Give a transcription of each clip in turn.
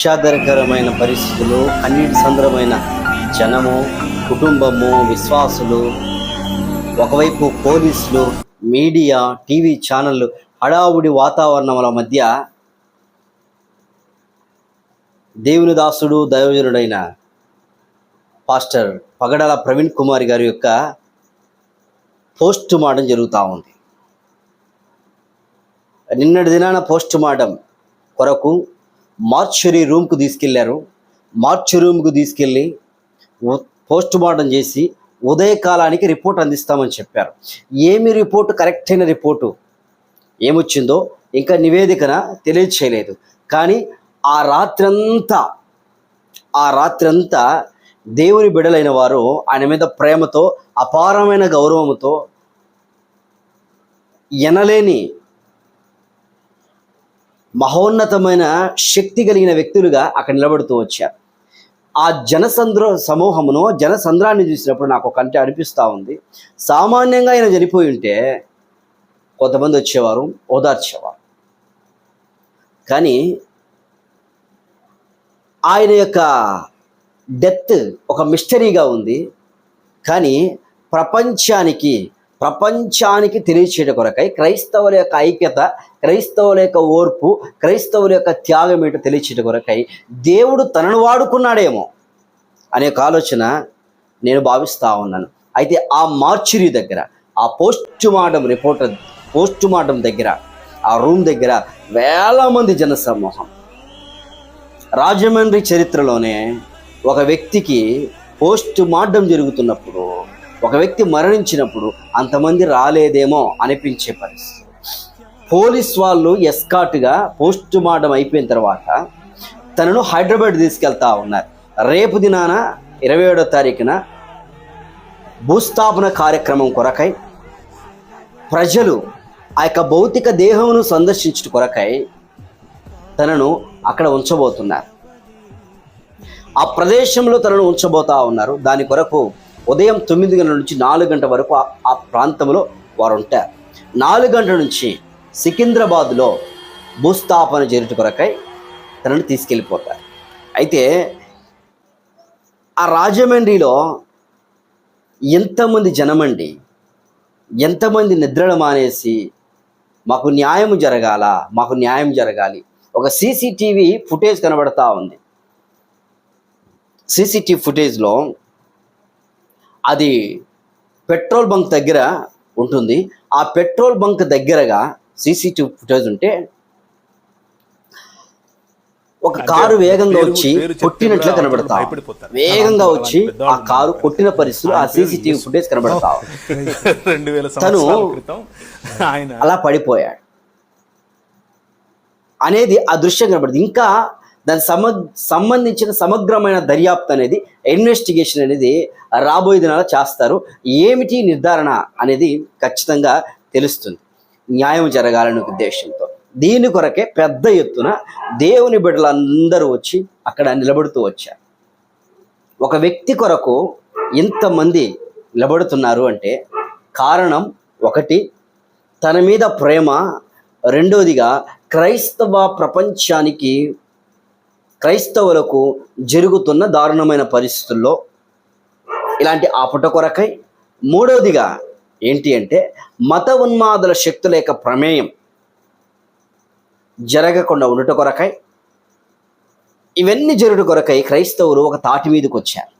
విషాదకరమైన పరిస్థితులు కన్నీటి సంద్రమైన జనము కుటుంబము విశ్వాసులు ఒకవైపు పోలీసులు మీడియా టీవీ ఛానళ్ళు హడావుడి వాతావరణముల మధ్య దేవుని దాసుడు దైవజనుడైన పాస్టర్ పగడాల ప్రవీణ్ కుమార్ గారి యొక్క పోస్ట్ మార్టం జరుగుతూ ఉంది. నిన్నటి దినాన పోస్ట్ మార్టం కొరకు మార్చురీ రూమ్కు తీసుకెళ్ళారు. మార్చు రూమ్కు తీసుకెళ్ళి పోస్ట్ మార్టం చేసి ఉదయకాలానికి రిపోర్ట్ అందిస్తామని చెప్పారు. ఏమి రిపోర్టు? కరెక్ట్ అయిన రిపోర్టు ఏమొచ్చిందో ఇంకా నివేదికన తెలియచేయలేదు. కానీ ఆ రాత్రంతా ఆ రాత్రంతా దేవుని బిడలైన వారు ఆయన మీద ప్రేమతో అపారమైన గౌరవంతో ఎనలేని మహోన్నతమైన శక్తి కలిగిన వ్యక్తులుగా అక్కడ నిలబడుతూ వచ్చారు. ఆ జనసంద్ర సమూహమును జనసంద్రాన్ని చూసినప్పుడు నాకు ఒక అంటే అనిపిస్తూ ఉంది. సామాన్యంగా ఆయన చనిపోయి ఉంటే కొంతమంది వచ్చేవారు ఓదార్చేవారు. కానీ ఆయన యొక్క డెత్ ఒక మిస్టరీగా ఉంది. కానీ ప్రపంచానికి ప్రపంచానికి తెలియచేయడం కొరకై క్రైస్తవుల యొక్క ఐక్యత క్రైస్తవుల యొక్క ఓర్పు క్రైస్తవుల యొక్క త్యాగం ఏంటో తెలియచేయడం కొరకై దేవుడు తనను వాడుకున్నాడేమో అనే ఒక ఆలోచన నేను భావిస్తూ ఉన్నాను. అయితే ఆ మార్చురీ దగ్గర ఆ post mortem reporter post mortem దగ్గర ఆ రూమ్ దగ్గర వేల మంది జన సమూహం. రాజమండ్రి చరిత్రలోనే ఒక వ్యక్తికి పోస్ట్ మార్టం జరుగుతున్నప్పుడు ఒక వ్యక్తి మరణించినప్పుడు అంతమంది రాలేదేమో అనిపించే పరిస్థితి. పోలీస్ వాళ్ళు ఎస్కాట్గా పోస్ట్ మార్టం అయిపోయిన తర్వాత తనను హైదరాబాద్ తీసుకెళ్తా ఉన్నారు. రేపు దినాన ఇరవై ఏడో తారీఖున భూస్థాపన కార్యక్రమం కొరకై ప్రజలు ఆ యొక్క భౌతిక దేహమును సందర్శించుట కొరకై తనను అక్కడ ఉంచబోతున్నారు. ఆ ప్రదేశంలో తనను ఉంచబోతా ఉన్నారు. దాని కొరకు ఉదయం తొమ్మిది గంటల నుంచి నాలుగు గంటల వరకు ఆ- ప్రాంతంలో వారు ఉంటారు నాలుగు గంటల నుంచి సికింద్రాబాద్లో భూస్థాపన జరుట కొరకై తనను తీసుకెళ్ళిపోతారు. అయితే ఆ రాజమండ్రిలో ఎంతమంది జనమండి ఎంతమంది నిద్రలు మానేసి మాకు న్యాయం జరగాల మాకు న్యాయం జరగాలి. ఒక సీసీటీవీ ఫుటేజ్ కనబడతా ఉంది. సీసీటీవీ ఫుటేజ్లో అది పెట్రోల్ బంక్ దగ్గర ఉంటుంది. ఆ పెట్రోల్ బంక్ దగ్గరగా సీసీటీవీ ఫుటేజ్ ఉంటే ఒక కారు వేగంగా వచ్చి కొట్టినట్లు కనబడతా. వేగంగా వచ్చి ఆ కారు కొట్టిన పరిస్థితులు ఆ సీసీటీవీ ఫుటేజ్ కనబడతా. తను- అలా పడిపోయాడు. అనేది ఆ దృశ్యం కనబడుతుంది ఇంకా దాని సమ సంబంధించిన సమగ్రమైన దర్యాప్తు అనేది ఇన్వెస్టిగేషన్ అనేది రాబోయే దినాల చేస్తారు. ఏమిటి నిర్ధారణ అనేది ఖచ్చితంగా తెలుస్తుంది. న్యాయం జరగాలనే ఉద్దేశంతో. దీని కొరకే పెద్ద ఎత్తున దేవుని బిడ్డలందరూ వచ్చి అక్కడ నిలబడుతూ వచ్చారు. ఒక వ్యక్తి కొరకు ఇంతమంది నిలబడుతున్నారు అంటే కారణం ఒకటి తన మీద ప్రేమ. రెండోదిగా క్రైస్తవ ప్రపంచానికి క్రైస్తవులకు జరుగుతున్న దారుణమైన పరిస్థితుల్లో ఇలాంటి ఆపుట కొరకై మూడవదిగా ఏంటి అంటే మత ఉన్మాదుల శక్తుల యొక్క ప్రమేయం జరగకుండా ఉండట కొరకై ఇవన్నీ జరుగుట కొరకై క్రైస్తవులు ఒక తాటి మీదకి వచ్చారు.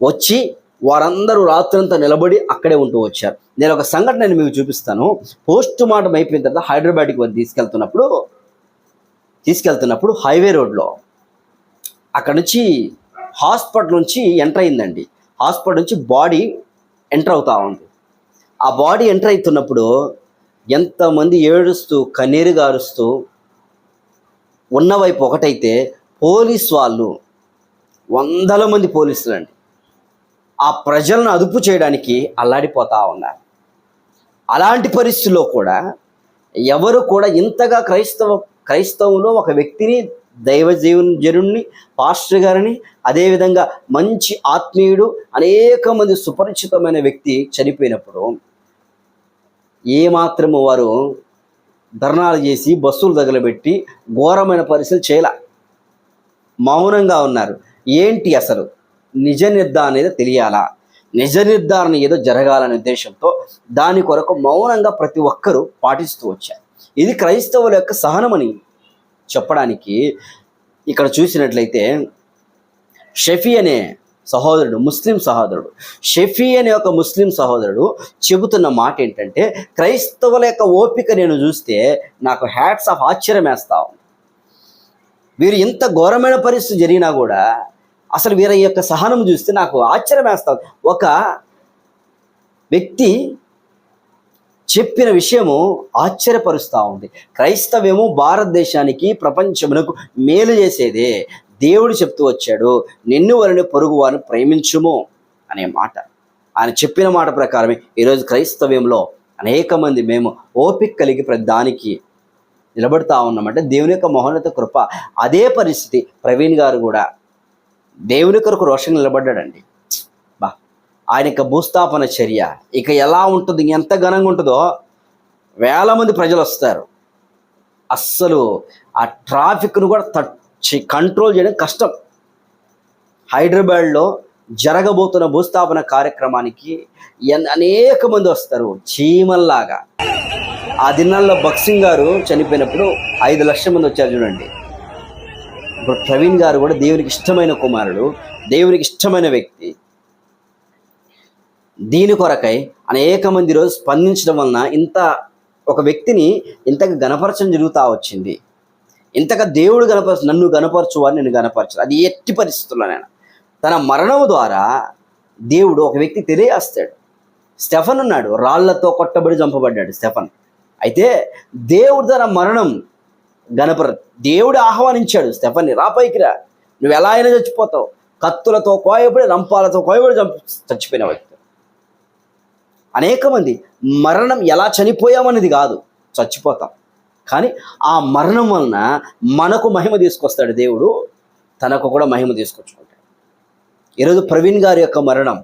వచ్చి వారందరూ రాత్రంతా నిలబడి అక్కడే ఉంటూ వచ్చారు. నేను ఒక సంఘటన నేను మీకు చూపిస్తాను. పోస్ట్ మార్టం అయిపోయిన తర్వాత హైదరాబాద్కి వారు తీసుకెళ్తున్నప్పుడు తీసుకెళ్తున్నప్పుడు హైవే రోడ్లో అక్కడ నుంచి హాస్పిటల్ నుంచి ఎంటర్ అయిందండి. హాస్పిటల్ నుంచి బాడీ ఎంటర్ అవుతా ఉంది. ఆ బాడీ ఎంటర్ అవుతున్నప్పుడు ఎంతమంది ఏడుస్తూ కన్నీరు గారుస్తూ ఉన్నవైపు ఒకటైతే పోలీస్ వాళ్ళు వందల మంది పోలీసులు అండి ఆ ప్రజలను అదుపు చేయడానికి అల్లాడిపోతా ఉన్నారు. అలాంటి పరిస్థితుల్లో కూడా ఎవరు కూడా ఇంతగా క్రైస్తవ క్రైస్తవంలో ఒక వ్యక్తిని దైవ జీవన జనుణ్ణి పాస్టర్ గారిని అదేవిధంగా మంచి ఆత్మీయుడు అనేక మంది సుపరిచితమైన వ్యక్తి చనిపోయినప్పుడు ఏమాత్రము వారు ధర్నాలు చేసి బస్సులు తగలబెట్టి ఘోరమైన పరిస్థితులు చేయాల. మౌనంగా ఉన్నారు. ఏంటి అసలు? నిజ నిర్ధారణ అనేది తెలియాలా? నిజ నిర్ధారణ ఏదో జరగాలనే ఉద్దేశంతో దాని కొరకు మౌనంగా ప్రతి ఒక్కరూ పాటిస్తూ వచ్చారు. ఇది క్రైస్తవుల యొక్క సహనమని చెప్పడానికి ఇక్కడ చూసినట్లయితే షఫీ అనే సహోదరుడు ముస్లిం సహోదరుడు షఫీ అనే ఒక ముస్లిం సహోదరుడు చెబుతున్న మాట ఏంటంటే క్రైస్తవుల యొక్క ఓపిక నేను చూస్తే నాకు హ్యాట్స్ ఆఫ్ ఆశ్చర్యం వేస్తా ఉంది. వీరు ఇంత ఘోరమైన పరిస్థితి జరిగినా కూడా అసలు వీరి యొక్క సహనం చూస్తే నాకు ఆశ్చర్యం వేస్తా ఒక వ్యక్తి చెప్పిన విషయము ఆశ్చర్యపరుస్తూ ఉంది. క్రైస్తవ్యము భారతదేశానికి ప్రపంచమునకు మేలు చేసేదే. దేవుడు చెప్తూ వచ్చాడు నిన్ను వలని పొరుగు వారిని ప్రేమించుము అనే మాట. ఆయన చెప్పిన మాట ప్రకారమే ఈరోజు క్రైస్తవ్యంలో అనేక మంది మేము ఓపిక కలిగి ప్రదానికి నిలబడతా ఉన్నామంటే దేవుని యొక్క మహోన్నత కృప. అదే పరిస్థితి ప్రవీణ్ గారు కూడా. దేవుని కొరకు రోషన్ నిలబడ్డాడండి. ఆయన యొక్క భూస్థాపన చర్య. ఇక ఎలా ఉంటుంది ఎంత ఘనంగా ఉంటుందో వేల మంది ప్రజలు వస్తారు. అస్సలు ఆ ట్రాఫిక్ను కూడా టచ్ కంట్రోల్ చేయడం కష్టం. హైదరాబాద్లో జరగబోతున్న భూస్థాపన కార్యక్రమానికి ఎన్- అనేక మంది వస్తారు. చీమల్లాగా. ఆ దినాల్లో బక్సింగ్ గారు చనిపోయినప్పుడు ఐదు లక్షల మంది వచ్చారు చూడండి. ఇప్పుడు ప్రవీణ్ గారు కూడా దేవునికి ఇష్టమైన కుమారుడు దేవునికి ఇష్టమైన వ్యక్తి. దీని కొరకై అనేక మంది రోజు స్పందించడం వలన ఇంత ఒక వ్యక్తిని ఇంతగా గణపరచడం జరుగుతూ వచ్చింది. ఇంతగా దేవుడు గణపరచు నన్ను గణపరచు అని నేను గణపరచు అది ఎట్టి పరిస్థితుల్లో నేను తన మరణం ద్వారా దేవుడు ఒక వ్యక్తి తెలియజేస్తాడు. స్టెఫన్ ఉన్నాడు. రాళ్ళతో కొట్టబడి చంపబడ్డాడు స్టెఫన్. అయితే దేవుడు తన మరణం గణపర దేవుడు ఆహ్వానించాడు స్టెఫన్ని రా పైకి రా. నువ్వు ఎలా అయినా చచ్చిపోతావు. కత్తులతో కోయబడి రంపాలతో కోయబడి చంప చచ్చిపోయిన వ్యక్తి. అనేక మంది మరణం ఎలా చనిపోయామనేది కాదు చచ్చిపోతాం. కానీ ఆ మరణం వలన మనకు మహిమ తీసుకొస్తాడు దేవుడు తనకు కూడా మహిమ తీసుకొచ్చుకుంటాడు. ఈరోజు ప్రవీణ్ గారి యొక్క మరణం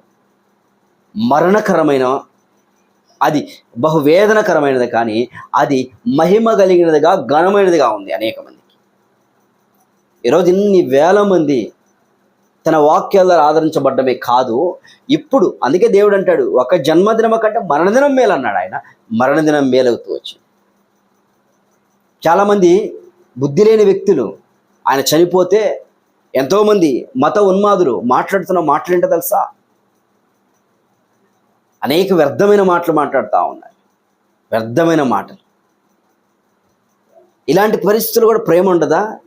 మరణకరమైన అది బహువేదనకరమైనది కానీ అది మహిమ కలిగినదిగా ఘనమైనదిగా ఉంది అనేక మందికి. ఈరోజు ఇన్ని వేల మంది తన వాక్యాల ద్వారా ఆదరించబడ్డమే కాదు. ఇప్పుడు అందుకే దేవుడు అంటాడు ఒక జన్మదినం కంటే మరణదినం మేలు అన్నాడు ఆయన. మరణదినం మేలవుతూ వచ్చింది. చాలామంది బుద్ధి లేని వ్యక్తులు ఆయన చనిపోతే ఎంతోమంది మత ఉన్మాదులు మాట్లాడుతున్న మాటలేంటో తెలుసా? అనేక వ్యర్థమైన మాటలు మాట్లాడుతూ ఉన్నారు. వ్యర్థమైన మాటలు. ఇలాంటి పరిస్థితులు కూడా ప్రేమ ఉండదా?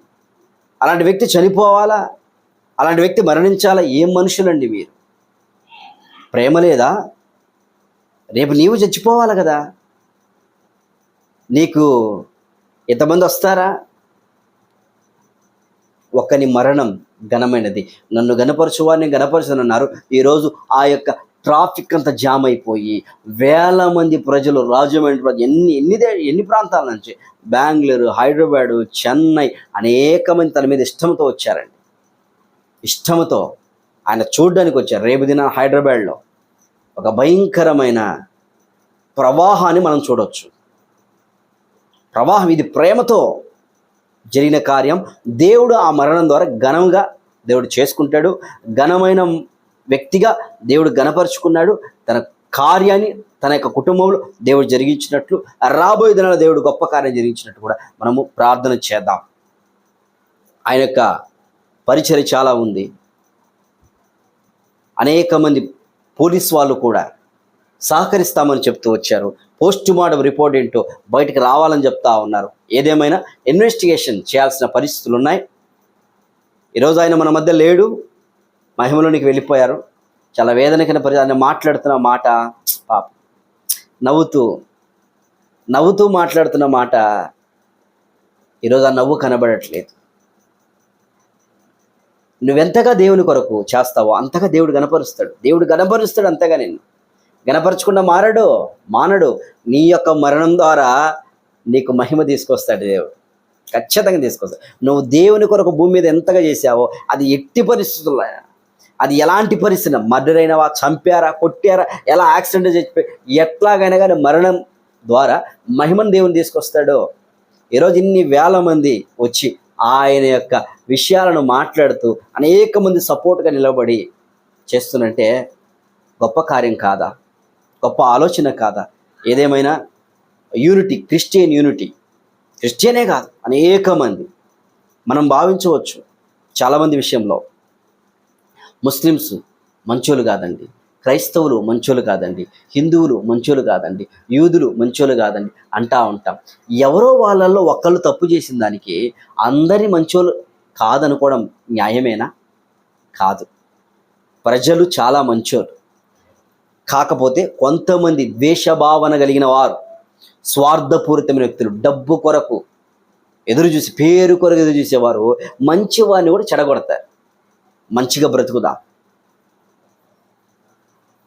అలాంటి వ్యక్తి చనిపోవాలా? అలాంటి వ్యక్తి మరణించాలా? ఏం మనుషులండి మీరు? ప్రేమ లేదా? రేపు నీవు చచ్చిపోవాలి కదా? నీకు ఎంతమంది వస్తారా? ఒకని మరణం ఘనమైనది. నన్ను గనపరచువారిని గనపరచనన్నారు ఈరోజు ఆ యొక్క ట్రాఫిక్ అంతా జామ్ అయిపోయి వేల మంది ప్రజలు రాజమండ్రి ఎన్ని ఎన్ని ఎన్ని ప్రాంతాల నుంచి? బెంగళూరు హైదరాబాదు చెన్నై అనేక మంది తన మీద ఇష్టంతో వచ్చారండి. ఇష్టముతో ఆయన చూడడానికి వచ్చారు. రేపు దిన హైదరాబాద్లో ఒక భయంకరమైన ప్రవాహాన్ని మనం చూడవచ్చు ప్రవాహం ఇది ప్రేమతో జరిగిన కార్యం. దేవుడు ఆ మరణం ద్వారా ఘనంగా దేవుడు చేసుకుంటాడు. ఘనమైన వ్యక్తిగా దేవుడు గణపరుచుకున్నాడు తన కార్యాన్ని తన యొక్క కుటుంబంలో దేవుడు జరిగించినట్లు రాబోయే దినాల దేవుడు గొప్ప కార్యం జరిగించినట్టు కూడా మనము ప్రార్థన చేద్దాం. ఆయన యొక్క పరిచర్య చాలా ఉంది. అనేక మంది పోలీస్ వాళ్ళు కూడా సహకరిస్తామని చెప్తూ వచ్చారు. పోస్ట్ మార్టం రిపోర్ట్ ఏంటో బయటకు రావాలని చెప్తా ఉన్నారు. ఏదేమైనా ఇన్వెస్టిగేషన్ చేయాల్సిన పరిస్థితులు ఉన్నాయి? ఈరోజు ఆయన మన మధ్య లేడు. మహిమలోనికి వెళ్ళిపోయారు. చాలా వేదనకైన పరి ఆయన మాట్లాడుతున్న మాట పాప. నవ్వుతూ నవ్వుతూ మాట్లాడుతున్న మాట ఈరోజు ఆ నవ్వు కనబడట్లేదు. నువ్వెంతగా దేవుని కొరకు చేస్తావో అంతగా దేవుడు గణపరుస్తాడు. దేవుడు గణపరుస్తాడు అంతగా నిన్ను. గణపరచకుండా మారడు మానడు నీ యొక్క మరణం ద్వారా నీకు మహిమ తీసుకొస్తాడు దేవుడు. ఖచ్చితంగా తీసుకొస్తాడు. నువ్వు దేవుని కొరకు భూమి మీద ఎంతగా చేసావో అది ఎట్టి పరిస్థితుల్లో అది ఎలాంటి పరిస్థితి మర్డర్ అయినవా చంపారా కొట్టారా ఎలా యాక్సిడెంట్ చచ్చిపోయి ఎట్లాగైనా కానీ మరణం ద్వారా మహిమను దేవుని తీసుకొస్తాడో. ఈరోజు ఇన్ని వేల మంది వచ్చి ఆయన యొక్క విషయాలను మాట్లాడుతూ అనేక మంది సపోర్ట్గా నిలబడి చేస్తున్నంటే గొప్ప కార్యం కాదా? గొప్ప ఆలోచన కాదా? ఏదేమైనా యూనిటీ క్రిస్టియన్ యూనిటీ క్రిస్టియనే కాదు అనేక మంది. మనం భావించవచ్చు చాలామంది విషయంలో. ముస్లిమ్స్ మంచోళ్ళు కాదండి. క్రైస్తవులు మంచోళ్ళు కాదండి హిందువులు మంచోళ్ళు కాదండి యూదులు మంచోళ్ళు కాదండి అంటా ఉంటాం. ఎవరో వాళ్ళల్లో ఒకళ్ళు తప్పు చేసిన దానికి అందరి మంచోళ్ళు కాదనుకోవడం న్యాయమేనా? కాదు. ప్రజలు చాలా మంచోళ్ళు. కాకపోతే కొంతమంది ద్వేషభావన కలిగిన వారు స్వార్థపూరితమైన వ్యక్తులు డబ్బు కొరకు ఎదురు చూసి పేరు కొరకు ఎదురు చూసేవారు మంచి వారిని కూడా చెడగొడతారు. మంచిగా బ్రతుకుదాం.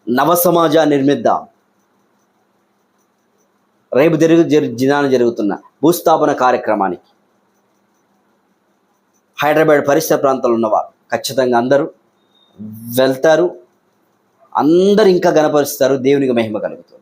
నవ సమాజాన్ని నిర్మిద్దాం. రేపు జరుగు జరు జరుగుతున్న భూస్థాపన కార్యక్రమానికి హైదరాబాద్ పరిసర ప్రాంతాలు ఉన్నవారు ఖచ్చితంగా అందరూ వెళ్తారు. అందరు ఇంకా గనపరుస్తారు దేవునికి మహిమ కలుగుతుంది.